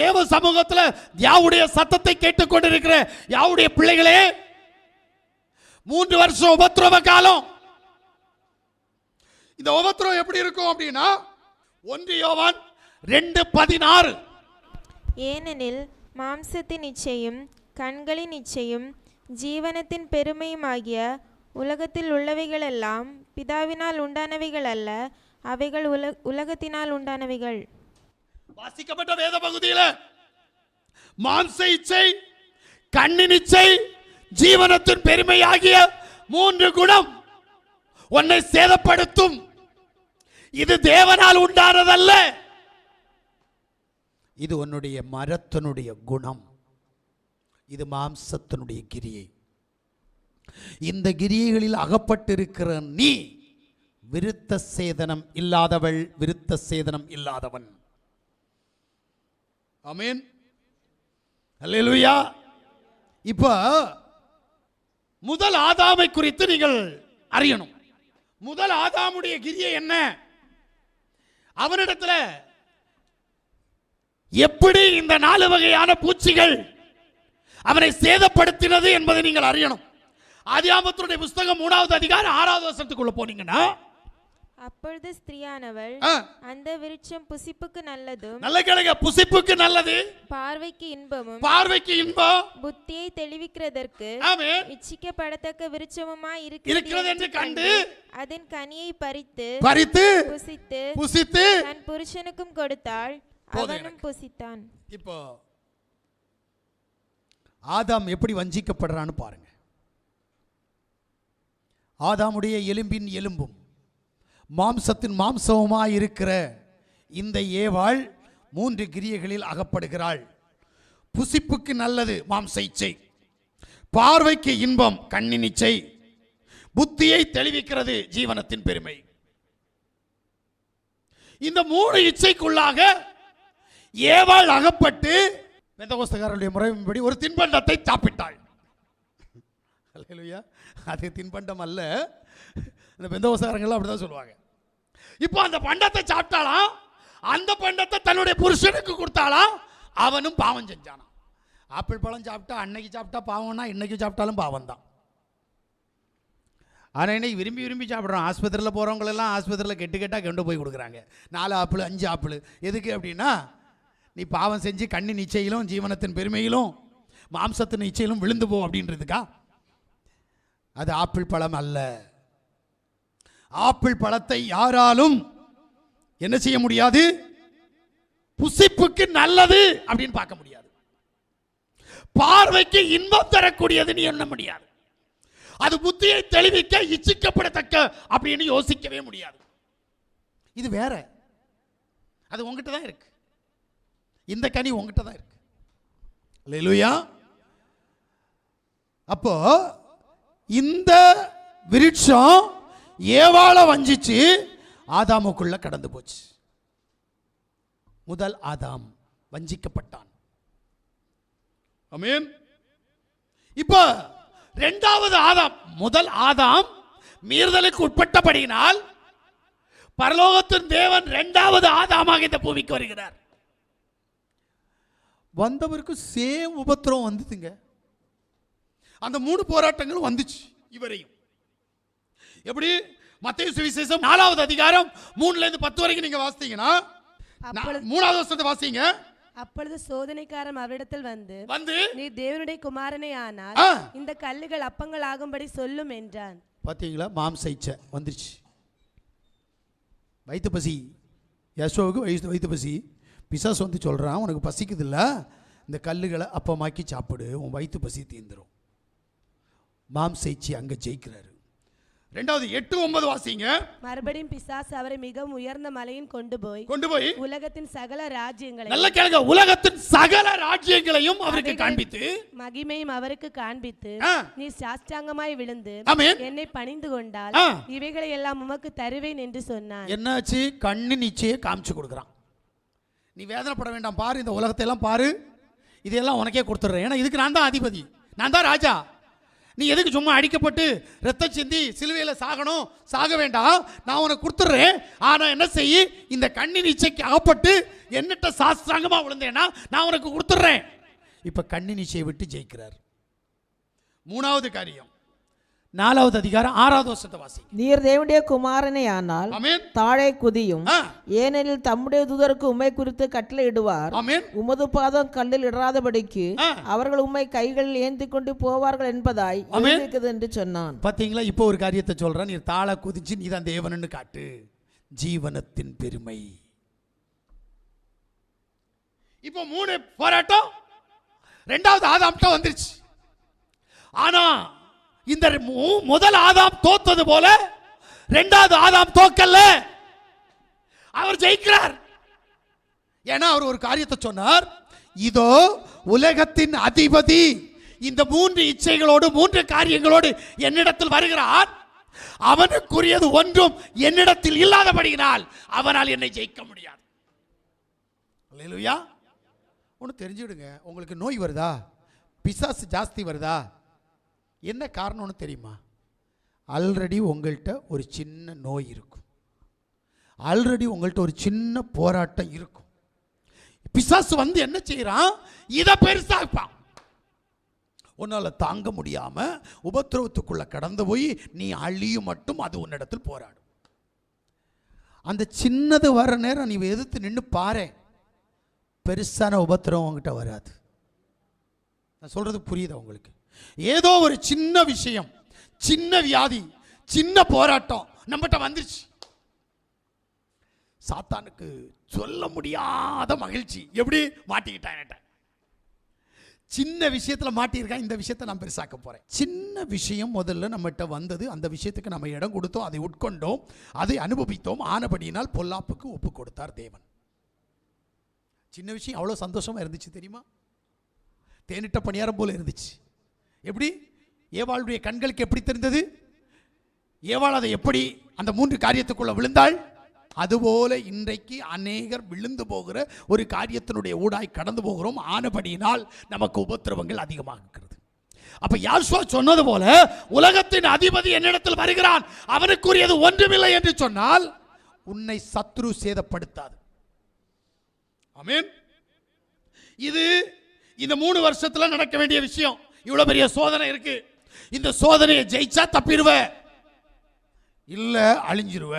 தேவ சமூகத்தில் யாவுடைய சத்தத்தை கேட்டுக்கொண்டிருக்கிற யாவுடைய பிள்ளைகளே மூன்று வருஷம் உபத்திரவ காலம். இந்த உபத்திரவம் எப்படி இருக்கும் அப்படின்னா ஒன்று யோவான் ரெண்டு பதினாறு. ஏனெனில் மாம்சத்தின் இச்சையும் கண்களின் இச்சையும் ஜீவனத்தின் பெருமையுமாகிய உலகத்தில் உள்ளவைகளெல்லாம் பிதாவினால் உண்டானவைகள் அல்ல அவைகள் உல உலகத்தினால் உண்டானவைகள். வாசிக்கப்பட்ட வேத பகுதியில் மாம்ச இச்சை கண்ணின் இச்சை ஜீவனத்தின் பெருமையாகிய மூன்று குணம் உன்னை சேதப்படுத்தும். இது தேவனால் உண்டானதல்ல. இது உன்னுடைய மரத்தினுடைய குணம். இது மாம்சத்தினுடைய கிரியை. இந்த கிரியைகளில் அகப்பட்டிருக்கிற நீ விருத்த சேதனம் இல்லாதவள் விருத்த சேதனம் இல்லாதவன். அமீன் அல்லேலூயா இப்போ முதல் ஆதாமை குறித்து நீங்கள் அறியணும். முதல் ஆதாமுடைய கிரியை என்ன? அவனிடத்துல எப்படி இந்த நாலு வகையான பூச்சிகள் அவனை சேதப்படுத்தினது என்பதை நீங்கள் அறியணும். ஆதியாமத்தினுடைய புஸ்தகம் மூணாவது அதிகாரம் ஆறாவது வருஷத்துக்குள்ள போனீங்கன்னா அப்பொழுது ஸ்திரியானவள் அந்த விருட்சம் புசிப்புக்கு நல்லதும் நல்ல கேளுங்க புசிப்புக்கு நல்லது. பார்வைக்கு இன்பமும் பார்வைக்கு இன்பம். புத்தியை தெளிவிக்கிறதற்கு இச்சிக்கப்படத்தக்க விருட்சமுமாய் இருக்கிறது என்று கண்டு அதன் கனியை பறித்து பறித்து புசித்து புசித்து தன் புருஷனுக்கும் கொடுத்தாள் அவனும் புசித்தான். இப்போ ஆதாம் எப்படி வஞ்சிக்கப்படுறான்னு பாருங்க. ஆதாமுடைய எலும்பின் எலும்பும் மாம்சத்தின் மாம்சவுமாய் இருக்கிற இந்த ஏவாள் மூன்று கிரியைகளில் அகப்படுகிறாள். புசிப்புக்கு நல்லது மாம்ச இச்சை. பார்வைக்கு இன்பம் கண்ணின் இச்சை. புத்தியை தெளிவிக்கிறது ஜீவனத்தின் பெருமை. இந்த மூணு இச்சைக்குள்ளாக ஏவாள் அகப்பட்டு பெந்தகோஸ்தகாரருடைய முறையின்படி ஒரு தின்பண்டத்தை சாப்பிட்டாள். அது தின்பண்டம் அல்ல இந்த பெந்தகோஸ்தகாரங்கள்லாம் அப்படிதான் சொல்லுவாங்க. இப்போ அந்த பண்டத்தை சாப்பிட்டாலாம் அந்த பண்டத்தை தன்னுடைய புருஷனுக்கு கொடுத்தாலாம் அவனும் பாவம் செஞ்சானாம். ஆப்பிள் பழம் சாப்பிட்டா அன்னைக்கு சாப்பிட்டா பாவம்னா இன்னைக்கு சாப்பிட்டாலும் பாவம் தான் ஆனால் இன்னைக்கு விரும்பி விரும்பி சாப்பிட்றோம். ஆஸ்பத்திரியில் போகிறவங்களெல்லாம் ஆஸ்பத்திரியில் கெட்டு கெட்டால் கொண்டு போய் கொடுக்குறாங்க. நாலு ஆப்பிள் அஞ்சு ஆப்பிள். எதுக்கு அப்படின்னா நீ பாவம் செஞ்சு கண்ணின் நிச்சயிலும் ஜீவனத்தின் பெருமையிலும் மாம்சத்தின் நிச்சயிலும் விழுந்து போ அப்படின்றதுக்கா? அது ஆப்பிள் பழம் அல்ல. ஆப்பிள் பழத்தை யாராலும் என்ன செய்ய முடியாது? புசிப்புக்கு நல்லது அப்படின்னு பார்க்க முடியாது. பார்வைக்கு இன்பம் தரக்கூடியது நீ எண்ண முடியாது. அது புத்தியை தெளிவிக்க இச்சிக்கப்படத்தக்க அப்படின்னு யோசிக்கவே முடியாது. இது வேற. அது உங்ககிட்ட தான் இருக்கு. இந்த கனி உங்ககிட்ட தான் இருக்கு. லெலுயா அப்போ இந்த விருட்சம் ஏவாள வஞ்சிச்சு ஆதாமுக்குள்ள கடந்து போச்சு. முதல் ஆதாம் வஞ்சிக்கப்பட்டான். அமீன் இப்போ இரண்டாவது ஆதாம் முதல் ஆதாம் மீறுதலுக்கு உட்பட்டபடியினால் பரலோகத்தின் தேவன் இரண்டாவது ஆதாமாக இந்த பூமிக்கு வருகிறார். வந்தவருக்கு சேம் உபத்திரம் வந்ததுங்க. அந்த மூணு போராட்டங்களும் வந்துச்சு இவரையும். எப்படி? மத்திய சுவிசேஷம் நாலாவது அதிகாரம் மூணுல இருந்து பத்து வரைக்கும் நீங்க வாசித்தீங்கன்னா மூணாவது வருஷத்தை வாசிங்க. அப்பொழுது சோதனைக்காரன் அவரிடத்தில் வந்து வந்து நீ தேவனுடைய குமாரனே ஆனால். இந்த கல்லுகள் அப்பங்கள் ஆகும்படி சொல்லும் என்றான். பார்த்தீங்களா மாம்ச இச்சை வந்துருச்சு. வயிற்று பசி. யசோவுக்கு வயிற்று வயிற்று பசி. பிசாசு வந்து சொல்கிறான் உனக்கு பசிக்குதுல்ல? இந்த கல்லுகளை அப்பமாக்கி சாப்பிடு உன் வயிற்று பசி மாம்ச இச்சை அங்கே ஜெயிக்கிறாரு. ரெண்டாவது எட்டு ஒன்பது வாசிங்க. மறுபடியும் பிசாசு அவரை மிகவும் உயர்ந்த மலையின் கொண்டு போய் கொண்டு போய் உலகத்தின் சகல ராஜ்யங்களை நல்ல கேளுங்க உலகத்தின் சகல ராஜ்யங்களையும் அவருக்கு காண்பித்து. மகிமையும் அவருக்கு காண்பித்து. நீ சாஷ்டாங்கமாய் விழுந்து என்னை பணிந்து கொண்டால். இவைகளை எல்லாம் உமக்கு தருவேன் என்று சொன்னான் என்னாச்சு? கண்ணு நிச்சய காமிச்சு கொடுக்குறான். நீ வேதனைப்பட வேண்டாம் பாரு இந்த உலகத்தை எல்லாம் பாரு. இதெல்லாம் உனக்கே கொடுத்துட்றேன். ஏன்னா இதுக்கு நான் தான் அதிபதி. நான் தான் ராஜா. நீ எதுக்கு சும்மா அடிக்கப்பட்டு ரத்தம் சிந்தி சிலுவையில் சாகணும்? சாக வேண்டாம். நான் உனக்கு கொடுத்துட்றேன் ஆனால் என்ன செய்ய இந்த கண்ணின் இச்சைக்கு அகப்பட்டு என்னட்ட சாஸ்திராங்கமாக விழுந்தேன்னா நான் உனக்கு கொடுத்துட்றேன் இப்போ கண்ணின் இச்சையை விட்டு ஜெயிக்கிறார். மூணாவது காரியம். நாலாவது அதிகாரம் ஆறாவது வருஷத்தை வாசி நீர் தேவனுடைய குமாரனே ஆனால் தாழே குதியும் ஏனெனில் தம்முடைய தூதருக்கு உம்மை குறித்து கட்டளையிடுவார் ஆமென். உமது பாதம் கல்லில் இடராதபடிக்கு ஆ. அவர்கள் உம்மை கைகளில் ஏந்தி கொண்டு போவார்கள் என்பதாய். எழுதியிருக்கிறது என்று சொன்னான். பாத்தீங்களா? இப்போ ஒரு காரியத்தை சொல்றேன். நீ தாள குதிச்சு நீ தான் தேவனன்னு காட்டு. ஜீவனத்தின் பெருமை. இப்போ மூணு போராட்டம். ரெண்டாவது ஆதாம்கிட்ட வந்துருச்சு. ஆனா இந்த முதல் ஆதாம் தோத்தது போல ரெண்டாவது ஆதாம் தோக்கல்ல. அவர் ஜெயிக்கிறார். ஏன்னா அவர் ஒரு காரியத்தை சொன்னார் இதோ உலகத்தின் அதிபதி இந்த மூன்று இச்சைகளோடு மூன்று காரியங்களோடு என்னிடத்தில் வருகிறான் அவனுக்குரியது ஒன்றும் என்னிடத்தில் இல்லாதபடியினால் அவனால் என்னை ஜெயிக்க முடியாது. ஒன்று தெரிஞ்சுடுங்க உங்களுக்கு நோய் வருதா? பிசாசு ஜாஸ்தி வருதா? என்ன காரணம்னு தெரியுமா? ஆல்ரெடி உங்கள்கிட்ட ஒரு சின்ன நோய் இருக்கும். ஆல்ரெடி உங்கள்கிட்ட ஒரு சின்ன போராட்டம் இருக்கும். பிசாசு வந்து என்ன செய்கிறான் இதை பெருசாப்பான் உன்னால் தாங்க முடியாமல் உபத்திரவத்துக்குள்ளே கடந்து போய் நீ அழியும் மட்டும் அது உன்னிடத்தில் போராடும். அந்த சின்னது வர நேரம் நீ எதிர்த்து நின்று பாரு. பெருசான உபத்திரவம் உங்ககிட்ட வராது. நான் சொல்கிறது புரியுதா உங்களுக்கு? ஏதோ ஒரு சின்ன விஷயம் சின்ன வியாதி சின்ன போராட்டம் நம்மகிட்ட வந்துருச்சு. சாத்தானுக்கு சொல்ல முடியாத மகிழ்ச்சி. எப்படி? மாட்டிக்கிட்டான் என்கிட்ட சின்ன விஷயத்தில் மாட்டியிருக்கான் இந்த விஷயத்தை நான் பெருசாக்க போகிறேன் சின்ன விஷயம் முதல்ல நம்மகிட்ட வந்தது அந்த விஷயத்துக்கு நம்ம இடம் கொடுத்தோம் அதை உட்கொண்டோம் அதை அனுபவித்தோம். ஆனபடியினால் பொல்லாப்புக்கு ஒப்பு கொடுத்தார் தேவன். சின்ன விஷயம் அவ்வளோ சந்தோஷமாக இருந்துச்சு தெரியுமா? தேனிட்ட பணியாரம் போல இருந்துச்சு. எப்படி? ஏவாளுடைய கண்களுக்கு எப்படி தெரிந்தது? ஏவாள் அதை எப்படி அந்த மூன்று காரியத்துக்குள்ள விழுந்தாள்? அதுபோல இன்றைக்கு அநேகர் விழுந்து போகிற ஒரு காரியத்தினுடைய ஊடாய் கடந்து போகிறோம். ஆனபடியினால் நமக்கு உபத்திரவங்கள் அதிகமாக இருக்கிறது. அப்ப யாசுவா சொன்னது போல உலகத்தின் அதிபதி என்னிடத்தில் வருகிறான். அவனுக்குரியது ஒன்றுமில்லை என்று சொன்னால் உன்னை சத்ரு சேதப்படுத்தாது. ஆமென். இது இந்த மூணு வருஷத்தில் நடக்க வேண்டிய விஷயம். இவ்வளவு பெரிய சோதனை இருக்கு. இந்த சோதனையை ஜெயிச்சா தப்பிடுவ இல்ல அழிஞ்சிருவ